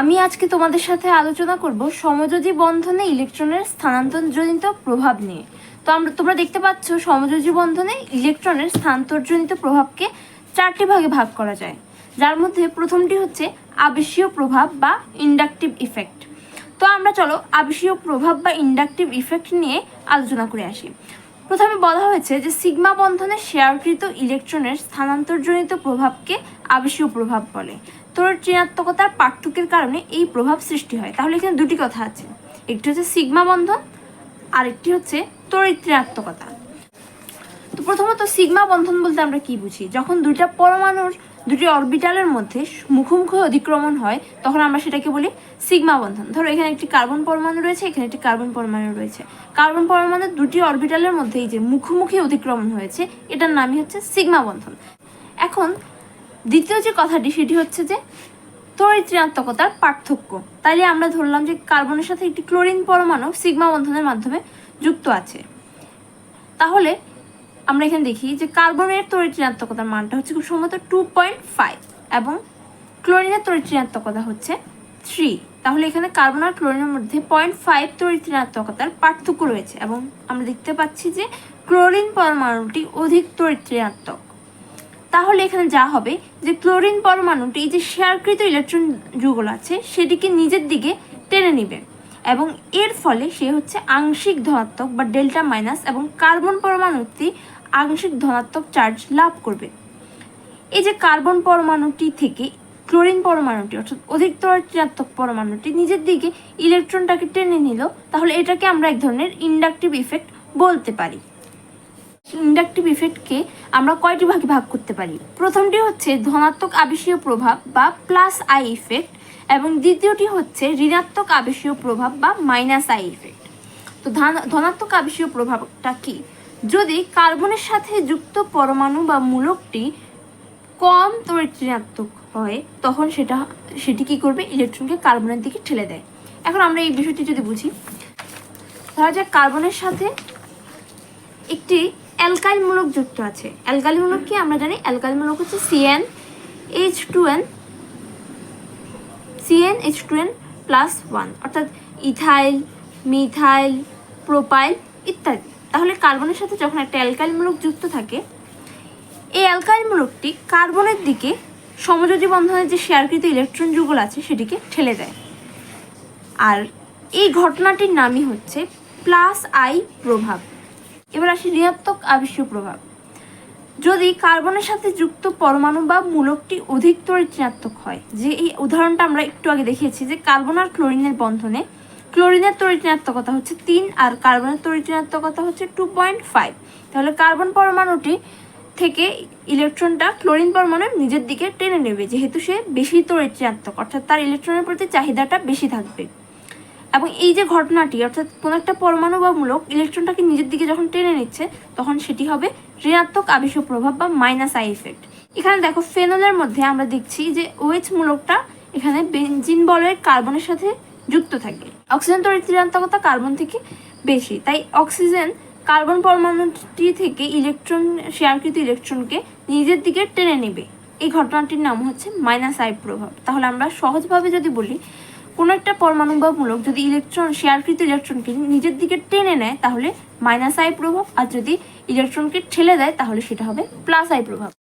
আমি আজকে তোমাদের সাথে আলোচনা করব সমযোজী বন্ধনে ইলেকট্রনের স্থানান্তরজনিত প্রভাব নিয়ে। তো আমরা, তোমরা দেখতে পাচ্ছ সমযোজী বন্ধনে ইলেকট্রনের স্থানান্তরজনিত প্রভাবকে চারটি ভাগে ভাগ করা যায়। যার মধ্যে প্রথমটি হচ্ছে আবেশীয় প্রভাব বা ইন্ডাকটিভ ইফেক্ট। তো আমরা চলো আবেশীয় প্রভাব বা ইন্ডাকটিভ ইফেক্ট নিয়ে আলোচনা করে আসি। প্রথমে বলা হয়েছে যে সিগমা বন্ধনে শেয়ারকৃত ইলেকট্রনের স্থানান্তরজনিত প্রভাবকে আবেশীয় প্রভাব বলে। তড়িৎ ঋণাত্মকতার পার্থক্যের কারণে এই প্রভাব সৃষ্টি হয়। তাহলে এখানে দুটি কথা আছে। একটি হচ্ছে সিগমা বন্ধন, আরেকটি হচ্ছে তড়িৎ তো প্রথমত সিগমা বন্ধন বলতে আমরা কি বুঝি? যখন দুইটা পরমাণুর দুটি অরবিটালের মধ্যে মুখোমুখি অধিক্রমণ হয়, তখন আমরা সেটাকে বলি সিগমা বন্ধন। ধরো এখানে একটি কার্বন পরমাণু রয়েছে, এখানে একটি কার্বন পরমাণু রয়েছে। কার্বন পরমাণুর দুটি অরবিটালের মধ্যে এই যে মুখোমুখি অধিক্রমণ হয়েছে, এটার নামই হচ্ছে সিগমা বন্ধন। এখন দ্বিতীয় যে কথাটি, সেটি হচ্ছে যে তড়িৎ ঋণাত্মকতার পার্থক্য। তাইলে আমরা ধরলাম যে কার্বনের সাথে একটি ক্লোরিন পরমাণু সিগমা বন্ধনের মাধ্যমে যুক্ত আছে। তাহলে আমরা এখানে দেখি যে কার্বনের তড়িৎ ঋণাত্মকতার মানটা হচ্ছে খুব সম্ভবত টু পয়েন্ট ফাইভ এবং ক্লোরিনের তড়িৎ ঋণাত্মকতা হচ্ছে থ্রি। তাহলে এখানে কার্বন আর ক্লোরিনের মধ্যে পয়েন্ট ফাইভ তড়িৎ ঋণাত্মকতার পার্থক্য রয়েছে এবং আমরা দেখতে পাচ্ছি যে ক্লোরিন পরমাণুটি অধিক তড়িৎ ঋণাত্মক তাহলে এখানে যা হবে, যে ক্লোরিন পরমাণুটি যে শেয়ারকৃত ইলেকট্রন যুগল আছে, সেটিকে নিজের দিকে টেনে নেবে। এবং এর ফলে সে হচ্ছে আংশিক ধনাত্মক বা ডেল্টা মাইনাস এবং কার্বন পরমাণুটি আংশিক ধনাত্মক চার্জ লাভ করবে। এই যে কার্বন পরমাণুটি থেকে ক্লোরিন পরমাণুটি, অর্থাৎ অধিকতর ঋণাত্মক পরমাণুটি নিজের দিকে ইলেকট্রনটাকে টেনে নিল, তাহলে এটাকে আমরা এক ধরনের ইন্ডাকটিভ ইফেক্ট বলতে পারি। ইন্ডাকটিভ ইফেক্টকে আমরা কয়টি ভাগে ভাগ করতে পারি? প্রথমটি হচ্ছে ধনাত্মক আবেশীয় প্রভাব বা প্লাস আই ইফেক্ট এবং দ্বিতীয়টি হচ্ছে ঋণাত্মক আবেশীয় প্রভাব বা মাইনাস আই ইফেক্ট তো ধান- ধনাত্মক আবেশীয় প্রভাবটা কি? যদি কার্বনের সাথে যুক্ত পরমাণু বা মূলকটি কম ঋণাত্মক হয়, তখন সেটা, সেটি কি করবে? ইলেকট্রনকে কার্বনের দিকে ঠেলে দেয়। এখন আমরা এই বিষয়টি যদি বুঝি, ধরা যাক কার্বনের সাথে একটি অ্যালকাইল মূলক যুক্ত আছে। অ্যালকাইল মূলক কি? আমরা জানি অ্যালকাইল মূলক হচ্ছে C N H two N C N H two N plus one অর্থাৎ ইথাইল মিথাইল প্রোপাইল ইত্যাদি। তাহলে কার্বনের সাথে যখন একটা অ্যালকাইল মূলক যুক্ত থাকে, এই অ্যালকাইল মূলকটি কার্বনের দিকে সমযোজী বন্ধনের যে শেয়ারকৃত ইলেকট্রন যুগল আছে, সেটিকে ঠেলে দেয়। আর এই ঘটনাটির নামই হচ্ছে প্লাস আই প্রভাব। এবার আসি ঋণাত্মক আবেশীয় প্রভাব। যদি কার্বনের সাথে যুক্ত পরমাণু বা মূলকটি অধিক ঋণাত্মক হয়, যে এই উদাহরণটা আমরা একটু আগে দেখিয়েছি যে কার্বন আর ক্লোরিনের বন্ধনে ক্লোরিনের ঋণাত্মকতা হচ্ছে তিন আর কার্বনের ঋণাত্মকতা হচ্ছে টু পয়েন্ট ফাইভ তাহলে কার্বন পরমাণুটি থেকে ইলেকট্রনটা ক্লোরিন পরমাণু নিজের দিকে টেনে নেবে, যেহেতু সে বেশি ঋণাত্মক, অর্থাৎ তার ইলেকট্রনের প্রতি চাহিদাটা বেশি থাকবে। এবং এই যে ঘটনাটি, অর্থাৎ কোনো একটা পরমাণু বা মূলক ইলেকট্রনটাকে নিজের দিকে যখন টেনে নিচ্ছে, তখন সেটি হবে ঋণাত্মক আবেশীয় প্রভাব বা মাইনাস আই ইফেক্ট এখানে দেখো ফেনলের মধ্যে আমরা দেখছি যে ওএইচ মূলকটা এখানে বেঞ্জিন বলের কার্বনের সাথে যুক্ত থাকে। অক্সিজেন তড়িৎ ঋণাত্মকতা কার্বন থেকে বেশি, তাই অক্সিজেন কার্বন পরমাণুটি থেকে ইলেকট্রন শেয়ারকৃত ইলেকট্রনকে নিজের দিকে টেনে নেবে। এই ঘটনাটির নাম হচ্ছে মাইনাস আই প্রভাব। তাহলে আমরা সহজভাবে যদি বলি কোনো একটা পরমাণু বা মূলক যদি ইলেকট্রন শেয়ারকৃত ইলেকট্রনকে নিজের দিকে টেনে নেয়, তাহলে মাইনাস আই প্রভাব, আর যদি ইলেকট্রনকে ঠেলে দেয়, তাহলে সেটা হবে প্লাস আই প্রভাব।